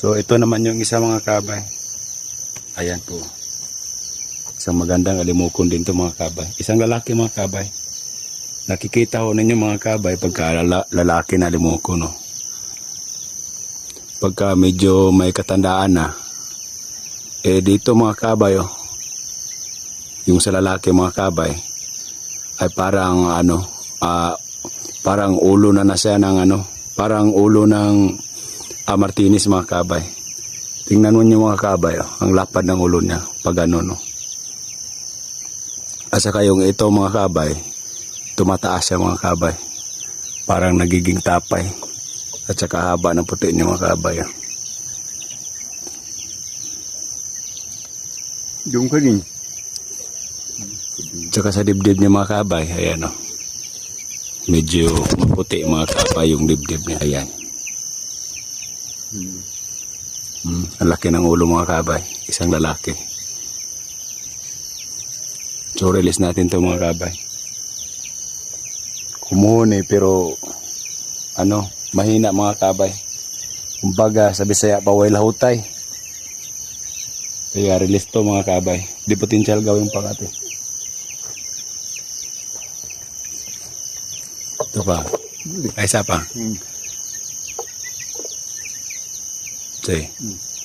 So ito naman yung isa mga kabay. Ayan po. Isang magandang alimukon din to mga kabay. Isang lalaki mga kabay. Nakikita ho ninyo mga kabay pagka lala- lalaki na alimukon. No? Pagka medyo may katandaan na. Eh dito mga kabay oh. Yung sa lalaki mga kabay ay parang ano ah, parang ulo na na siya ng ano parang ulo ng ah, Martinez mga kabay. Tingnan mo niyo mga kabay, oh, ang lapad ng ulo niya pag ano no. At saka yung ito mga kabay, tumataas siya mga kabay. Parang nagiging tapay. At saka haba ng puti niya mga kabay. oh. Doon ka din. Tsaka sa dibdib niya mga kabay, ayan o. Medyo maputi mga kabay yung dibdib niya. Ayan. Hmm. Mm, ang laki ng ulo mga kabay. Isang lalaki. So release natin to mga kabay. Kumuhon eh, pero ano, mahina mga kabay. Kumbaga sa Bisaya pa way lahutay. Kaya release to mga kabay. Di potential gawing pangati. Ito pa. Ay, isa pa. Hmm. say.